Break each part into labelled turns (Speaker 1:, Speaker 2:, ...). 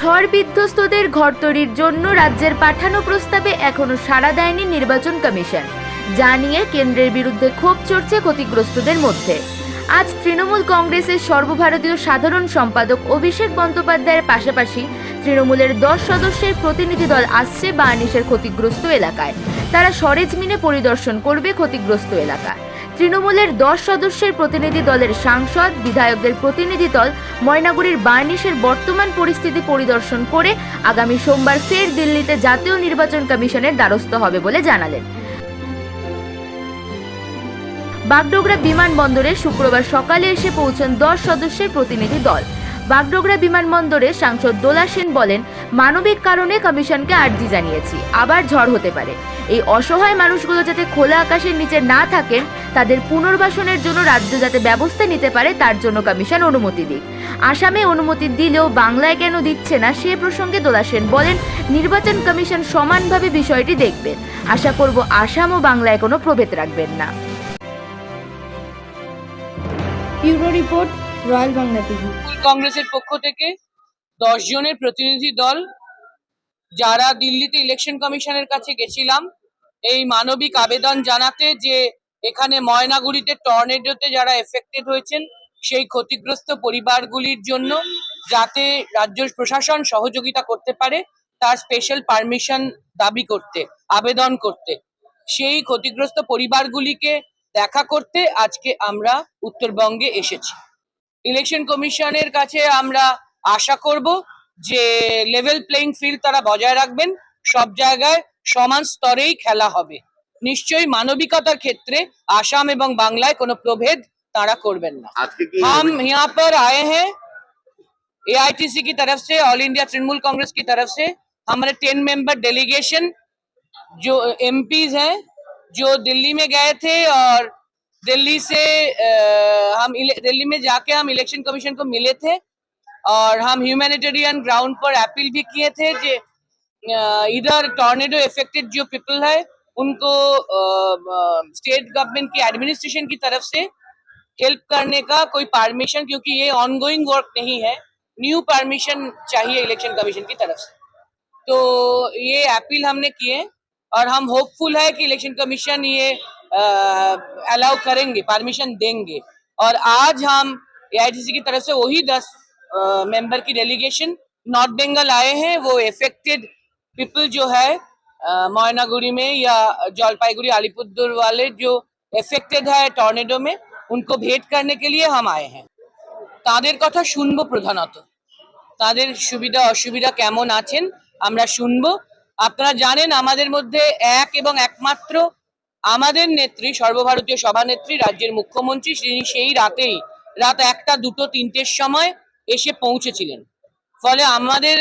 Speaker 1: ঝড় বিধ্বস্তদের ঘর তৈরির জন্য রাজ্যের পাঠানো প্রস্তাবে এখনও সাড়া দেয়নি নির্বাচন কমিশন। যা নিয়ে কেন্দ্রের বিরুদ্ধে ক্ষোভ চড়ছে ক্ষতিগ্রস্তদের মধ্যে। আজ তৃণমূল কংগ্রেসের সর্বভারতীয় সাধারণ সম্পাদক অভিষেক বন্দ্যোপাধ্যায়ের পাশাপাশি তৃণমূলের দশ সদস্যের প্রতিনিধি দল আসছে বার্নিশের ক্ষতিগ্রস্ত এলাকায়। তারা সরেজমিনে পরিদর্শন করবে ক্ষতিগ্রস্ত এলাকা তৃণমূলের দশ সদস্যের প্রতিনিধি দলের সাংসদ, বিধায়কদের প্রতিনিধি দল ময়নাগুড়ির বার্নিশের বর্তমান পরিস্থিতি পরিদর্শন করে আগামী সোমবার ফের দিল্লিতে জাতীয় নির্বাচন কমিশনের দ্বারস্থ হবে বলে জানালেন। বাগডোগরা বিমানবন্দরে শুক্রবার সকালে এসে পৌঁছন দশ সদস্যের প্রতিনিধি দল। বাগডোগরা বিমানবন্দরে সাংসদ দোলা সেন বলেন মানবিক কারণে কমিশনকে আর্জি জানিয়েছি। আবার ঝড় হতে পারে। এই অসহায় মানুষগুলো যাতে খোলা আকাশের নিচে না থাকেন তাদের পুনর্বাসনের জন্য রাজ্য যাতে ব্যবস্থা নিতে পারে তার জন্য কমিশন অনুমতি দিক। আসামে অনুমতি দিলেও বাংলায় কেন দিচ্ছে না সে প্রসঙ্গে দোলা সেন বলেন নির্বাচন কমিশন সমানভাবে বিষয়টি দেখবেন আশা করব আসাম ও বাংলায় কোনো প্রভেদ রাখবেন না।
Speaker 2: Bureau report royal Bangla
Speaker 3: TV. কংগ্রেসের পক্ষ থেকে দশ জনের প্রতিনিধি দল যারা দিল্লিতে ইলেকশন কমিশনের কাছে গেছিলাম, এই মানবিক আবেদন জানাতে যে এখানে ময়নাগুড়িতে টর্নেডোতে যারা এফেক্টেড হয়েছেন, সেই ক্ষতিগ্রস্ত পরিবারগুলির জন্য যাতে রাজ্য প্রশাসন সহযোগিতা করতে পারে, তার স্পেশাল পারমিশন দাবি করতে, আবেদন করতে। সেই ক্ষতিগ্রস্ত পরিবারগুলিকে দেখা করতে আজকে আমরা উত্তরবঙ্গে এসেছি। ইলেকশন কমিশনের কাছে আমরা আশা করব যে লেভেল প্লেইং ফিল্ড তারা বজায় রাখবেন সব জায়গায় সমান স্তরেই খেলা হবে নিশ্চয়ই মানবিকতার ক্ষেত্রে আসাম এবং বাংলায় কোনো প্রভেদ তারা করবেন না
Speaker 4: আজকে কি
Speaker 3: हम यहाँ पर आए हैं एआईटीसी की तरफ से ऑल इंडिया तृणमूल कांग्रेस की तरफ से हमारे टेन मेंबर डेलीगेशन जो एमपीज हैं जो दिल्ली में गए थे और दिल्ली से अ, हम इले- दिल्ली में जाके हम इलेक्शन कमीशन को मिले थे और हम ह्यूमैनिटेरियन ग्राउंड पर अपील भी किए थे अ, इधर टॉर्नेडो इफेक्टेड जो पीपल है उनको स्टेट गवर्नमेंट की एडमिनिस्ट्रेशन की तरफ़ से हेल्प करने का कोई परमिशन क्योंकि ये ऑनगोइंग वर्क नहीं है न्यू परमिशन चाहिए इलेक्शन कमीशन की तरफ़ से। तो ये अपील हमने किए और हम होपफुल है कि इलेक्शन कमीशन ये अलाउ करेंगे परमिशन देंगे। और आज हम एआईटीसी की तरफ़ से वही दस मेंबर की डेलीगेशन नॉर्थ बंगाल आए हैं वो इफेक्टेड पीपल जो है अ, मोयनागुड़ी में या जलपाईगुड़ी अलीपुरदुर वाले जो এফেক্টেড হয় টর্নেডো মে উনকো ভেট করনে কে লিয়ে হাম আয়ে হ্যাঁ তাদের কথা শুনবো প্রধানত তাদের সুবিধা অসুবিধা কেমন আছেন আমরা শুনবো আপনারা জানেন আমাদের মধ্যে এক এবং একমাত্র আমাদের নেত্রী সর্বভারতীয় সভানেত্রী রাজ্যের মুখ্যমন্ত্রী তিনি সেই রাতেই রাত একটা দুটো তিনটের সময় এসে পৌঁছেছিলেন। ফলে আমাদের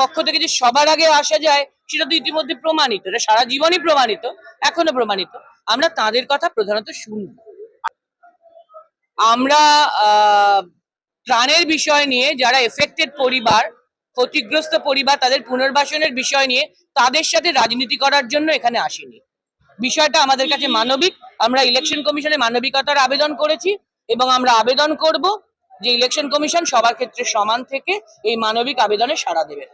Speaker 3: পক্ষ থেকে যে সবার আগে আসা যায়, সেটা তো ইতিমধ্যে প্রমাণিত। এটা সারা জীবনই প্রমাণিত, এখনও প্রমাণিত। আমরা তাদের কথা প্রধানত শুনব। আমরা ত্রাণের বিষয় নিয়ে, যারা এফেক্টেড পরিবার, ক্ষতিগ্রস্ত পরিবার, তাদের পুনর্বাসনের বিষয় নিয়ে, তাদের সাথে রাজনীতি করার জন্য এখানে আসিনি। বিষয়টা আমাদের কাছে মানবিক। আমরা ইলেকশন কমিশনে মানবিকতার আবেদন করেছি এবং আমরা আবেদন করব। যে ইলেকশন কমিশন সবার ক্ষেত্রে সমান থেকে এই মানবিক আবেদনে সাড়া দেবে।